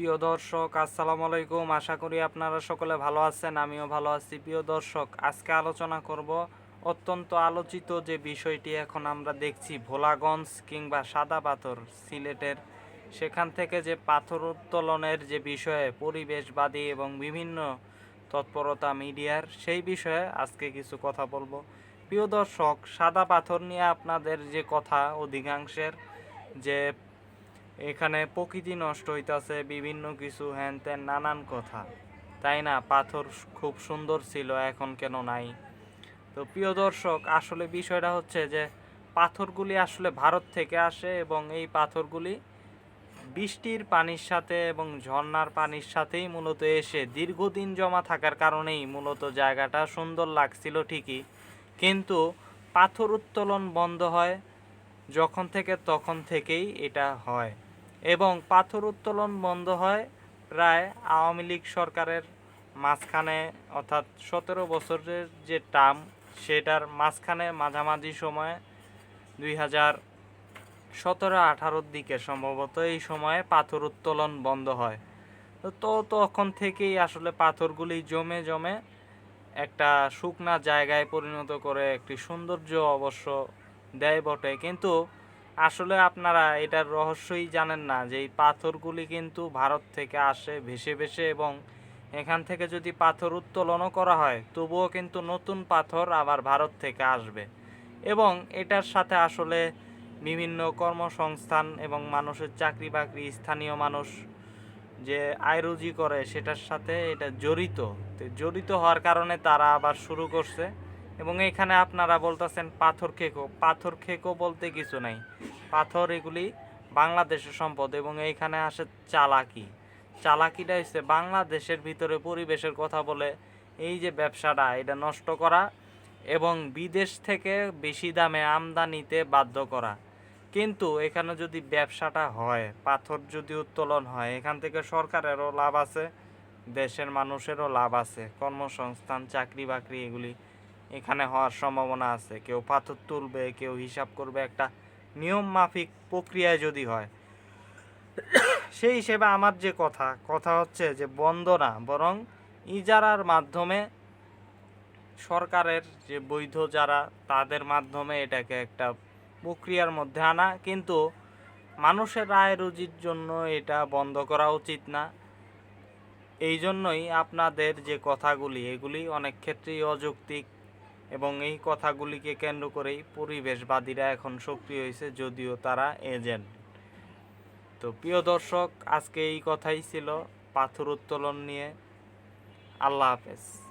প্রিয় দর্শক, আসসালামু আলাইকুম। আশা করি আপনারা সকলে ভালো আছেন, আমিও ভালো আছি। প্রিয় দর্শক, আজকে আলোচনা করব অত্যন্ত আলোচিত যে বিষয়টি এখন আমরা দেখছি, ভোলাগঞ্জ কিংবা সাদা পাথর সিলেটের। সেখান থেকে যে পাথর উত্তোলনের যে বিষয়ে পরিবেশবাদী এবং বিভিন্ন তৎপরতা মিডিয়ার, সেই বিষয়ে আজকে কিছু কথা বলব। প্রিয় দর্শক সাদা পাথর নিয়ে আপনাদের যে কথা অধিকাংশের, যে এখানে প্রকৃতি নষ্ট হইতাছে, বিভিন্ন কিছু হ্যান ত্যান নানান কথা। তাই না? পাথর খুব সুন্দর ছিল, এখন কেন নাই? তো প্রিয় দর্শক, আসলে বিষয়টা হচ্ছে যে, পাথরগুলি আসলে ভারত থেকে আসে এবং এই পাথরগুলি বৃষ্টির পানির সাথে এবং ঝর্নার পানির সাথেই মূলত এসে, দীর্ঘদিন জমা থাকার কারণেই মূলত জায়গাটা সুন্দর লাগছিল ঠিকই। কিন্তু পাথর উত্তোলন বন্ধ হয় যখন থেকে তখন থেকেই এটা হয়। এবং পাথর উত্তোলন বন্ধ হয় প্রায় আওয়ামী লীগ সরকারের মাঝখানে, অর্থাৎ সতেরো বছরের যে টার্ম, সেটার মাঝখানে মাঝামাঝি সময়ে দুই হাজার সতেরো আঠারোর দিকে সম্ভবত এই সময়ে পাথর উত্তোলন বন্ধ হয়। তো তো তখন থেকেই আসলে পাথরগুলি জমে জমে একটা শুকনা জায়গায় পরিণত করে একটি সৌন্দর্য অবশ্য দেয় বটে। কিন্তু আসলে আপনারা এটার রহস্যই জানেন না যে এই পাথরগুলি কিন্তু ভারত থেকে আসে ভেসে ভেসে এবং এখান থেকে যদি পাথর উত্তোলনও করা হয়, তবুও কিন্তু নতুন পাথর আবার ভারত থেকে আসবে। এবং এটার সাথে আসলে বিভিন্ন কর্মসংস্থান এবং মানুষের চাকরি বাকরি স্থানীয় মানুষ যে আয় রুজি করে, সেটার সাথে এটা জড়িত। জড়িত হওয়ার কারণে তারা আবার শুরু করছে। এবং এখানে আপনারা বলতেছেন পাথর খেকো। পাথর খেকো বলতে কিছু নাই। পাথর এগুলি বাংলাদেশের সম্পদ এবং এইখানে আসে চালাকি। চালাকিটা হচ্ছে বাংলাদেশের ভিতরে পরিবেশের কথা বলে এই যে ব্যবসাটা, এটা নষ্ট করা এবং বিদেশ থেকে বেশি দামে আমদানিতে বাধ্য করা। কিন্তু এখানে যদি ব্যবসাটা হয়, পাথর যদি উত্তোলন হয়, এখান থেকে সরকারেরও লাভ আছে, দেশের মানুষেরও লাভ আছে, কর্মসংস্থান চাকরি বাকরি এগুলি এখানে হওয়ার সম্ভাবনা আছে। কেউ পাথর তুলবে, কেউ হিসাব করবে একটা নিয়ম মাফিক প্রক্রিয়ায় যদি হয়। সেই হিসেবে আমার যে কথা কথা হচ্ছে যে বন্ধ না, বরং ইজারার মাধ্যমে সরকারের যে বৈধ যারা, তাদের মাধ্যমে এটাকে একটা প্রক্রিয়ার মধ্যে আনা। কিন্তু মানুষের আয় রুজির জন্য এটা বন্ধ করা উচিত না। এই জন্যই আপনাদের যে কথাগুলি, এগুলি অনেক ক্ষেত্রেই অযৌক্তিক। এবং এই কথাগুলিকে কেন্দ্র করেই পরিবেশবাদীরা এখন সক্রিয় হয়েছে, যদিও তারা এজেন্ট। তো প্রিয় দর্শক, আজকে এই কথাই ছিল। পাথর উত্তোলন নিয়ে। আল্লাহ হাফেজ।